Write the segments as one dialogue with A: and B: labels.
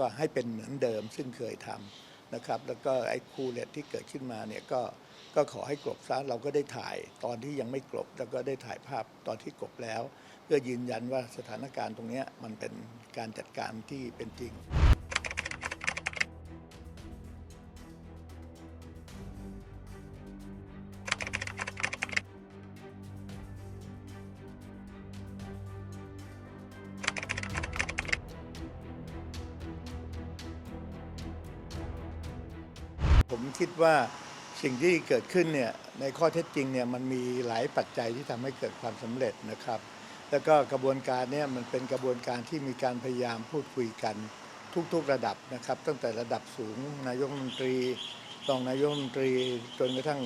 A: ก็ให้เป็นเหมือนเดิมซึ่งเคยทำนะครับ แล้วก็ไอ้คูเลตที่เกิดขึ้นมาเนี่ยก็ก็ขอให้กลบซะเราก็ได้ถ่ายตอนที่ยังไม่กลบ แล้วก็ได้ถ่ายภาพตอนที่กลบแล้ว เพื่อยืนยันว่าสถานการณ์ตรงนี้มันเป็นการจัดการที่เป็นจริง ผมคิดว่าสิ่งที่เกิดขึ้นเนี่ยในข้อเท็จจริงเนี่ยมันมีหลายปัจจัยที่ทำให้เกิดความสำเร็จนะครับ แล้วก็กระบวนการเนี่ยมันเป็นกระบวนการที่มีการพยายามพูดคุยกันทุกๆระดับนะครับ ตั้งแต่ระดับสูงนายกรัฐมนตรีรองนายกรัฐมนตรีจนกระทั่ง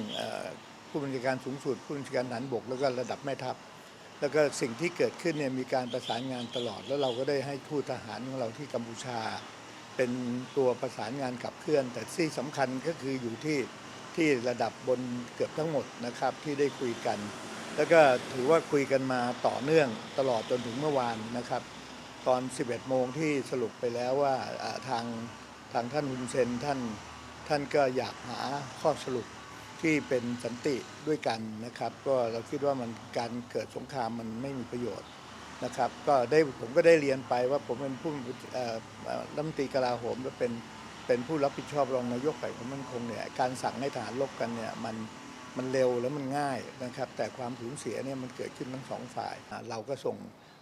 A: ผู้บัญชาการสูงสุดผู้บัญชาการทหารบก แล้วก็ระดับแม่ทัพแล้วก็สิ่งที่เกิดขึ้นเนี่ยมีการประสานงานตลอด แล้วเราก็ได้ให้ทูตทหารของเราที่กัมพูชา เป็นตัวประสานงานขับเคลื่อน แต่ที่สำคัญก็คืออยู่ที่ที่ระดับบนเกือบทั้งหมดนะครับที่ได้คุยกัน แล้วก็ถือว่าคุยกันมาต่อเนื่องตลอดจนถึงเมื่อวานนะครับ ตอน 11 โมงที่สรุปไปแล้วว่าอ่าทางทางท่านฮุนเซนท่านท่านก็อยากหาข้อสรุปที่เป็นสันติด้วยกันนะครับ ก็เราคิดว่ามันการเกิดสงครามมันไม่มีประโยชน์ นะครับก็ได้ผมก็ได้เรียนไปว่าผมเป็นผู้รัฐมนตรีกลาโหมและเป็นเป็นผู้รับผิดชอบรองนายกฝ่ายความมั่นคงเนี่ยการสั่งให้ทหารรบกันเนี่ยมันมันเร็วแล้วมันง่ายนะครับ แต่ความสูญเสียเนี่ยมันเกิดขึ้นทั้งสองฝ่าย เราก็ส่ง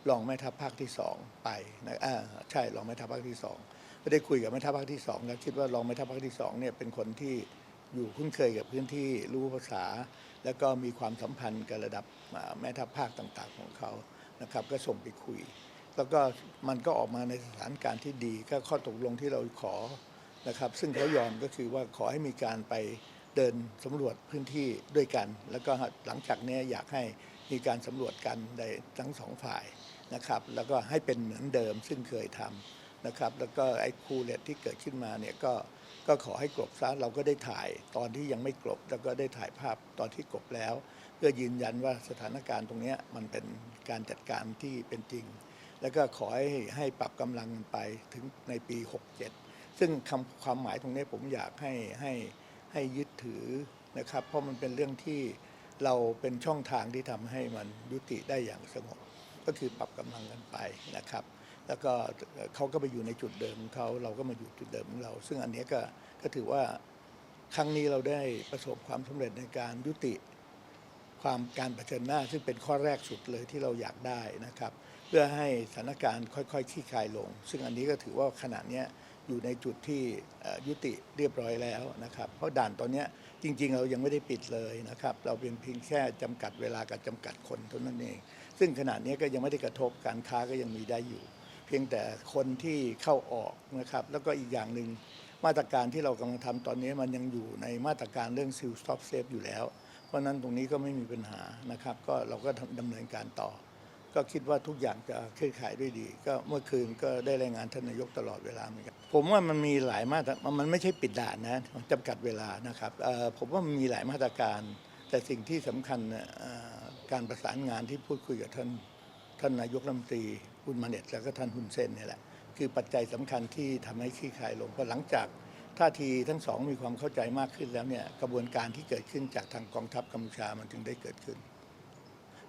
A: รองแม่ทัพภาคที่สองไปนะอ่าใช่รองแม่ทัพภาคที่สองก็ได้คุยกับแม่ทัพภาคที่สองแล้วคิดว่ารองแม่ทัพภาคที่สองเนี่ยเป็นคนที่อยู่คุ้นเคยกับพื้นที่รู้ภาษา แล้วก็มีความสัมพันธ์กับระดับแม่ทัพภาคต่าง ๆ ของเขา นะครับก็ส่งไปคุย แล้วก็มันก็ออกมาในสถานการณ์ที่ดี ก็ข้อตกลงที่เราขอนะครับ ซึ่งเขายอมก็คือว่าขอให้มีการไปเดินสำรวจพื้นที่ด้วยกัน แล้วก็หลังจากนี้อยากให้มีการสำรวจกันในทั้งสองฝ่ายนะครับ แล้วก็ให้เป็นเหมือนเดิมซึ่งเคยทำ นะครับ แล้วก็ไอ้คูเลตที่เกิดขึ้นมาเนี่ยก็ก็ขอให้กลบซะเราก็ได้ถ่ายตอนที่ยังไม่กลบ แล้วก็ได้ถ่ายภาพตอนที่กลบแล้ว เพื่อยืนยันว่าสถานการณ์ตรงนี้มันเป็นการจัดการที่เป็นจริง แล้วก็ขอให้ให้ปรับกำลังกันไปถึงในปี 67 ซึ่งคำความหมายตรงนี้ผมอยากให้ให้ให้ยึดถือนะครับ เพราะมันเป็นเรื่องที่เราเป็นช่องทางที่ทำให้มันยุติได้อย่างสงบ ก็คือปรับกำลังกันไปนะครับ แล้วก็เขาก็ไปอยู่ในจุดเดิมของเขาเราก็มาอยู่จุดเดิมของเรา ซึ่งอันนี้ก็ก็ถือว่าครั้งนี้เราได้ประสบความสำเร็จในการยุติความการเผชิญหน้า ซึ่งเป็นข้อแรกสุดเลยที่เราอยากได้นะครับ เพื่อให้สถานการณ์ค่อยๆคลี่คลายลง ซึ่งอันนี้ก็ถือว่าขณะนี้อยู่ในจุดที่ยุติเรียบร้อยแล้วนะครับ เพราะด่านตอนนี้จริง ๆ เรายังไม่ได้ปิดเลยนะครับ เราเป็นเพียงแค่จำกัดเวลากับจำกัดคนเท่านั้นเอง ซึ่งขณะนี้ก็ยังไม่ได้กระทบการค้าก็ยังมีได้อยู่ พียงแต่คนที่เข้าออกนะครับแล้วก็อีกอย่างหนึ่งมาตรการที่เรากำลังทำตอนนี้มันยังอยู่ในมาตรการเรื่องซิลสต็อปเซฟอยู่แล้ว เพราะฉะนั้นตรงนี้ก็ไม่มีปัญหานะครับ ก็เราก็ดำเนินการต่อ ก็คิดว่าทุกอย่างจะคลี่คลายด้วยดี ก็เมื่อคืนก็ได้รายงานท่านนายกตลอดเวลาเหมือนกันผมว่ามันมีหลายมาตรมันไม่ใช่ปิดด่านนะจำกัดเวลานะครับผมว่ามันมีหลายมาตรการ แต่สิ่งที่สำคัญการประสานงานที่พูดคุยกับท่านท่านนายกรัฐมนตรี คุณมาเน็ตแล้วก็ท่านฮุนเซนเนี่ยแหละคือปัจจัยสำคัญที่ทำให้คลี่คลายลงเพราะหลังจากท่าทีทั้งสองมีความเข้าใจมากขึ้นแล้วเนี่ยกระบวนการที่เกิดขึ้นจากทางกองทัพกัมพูชามันถึงได้เกิดขึ้น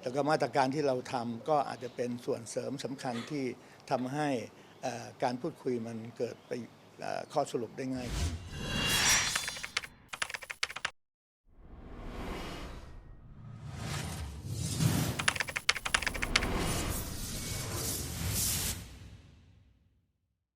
A: แล้วก็มาตรการที่เราทำก็อาจจะเป็นส่วนเสริมสำคัญที่ทำให้การพูดคุยมันเกิดไปข้อสรุปได้ง่ายขึ้น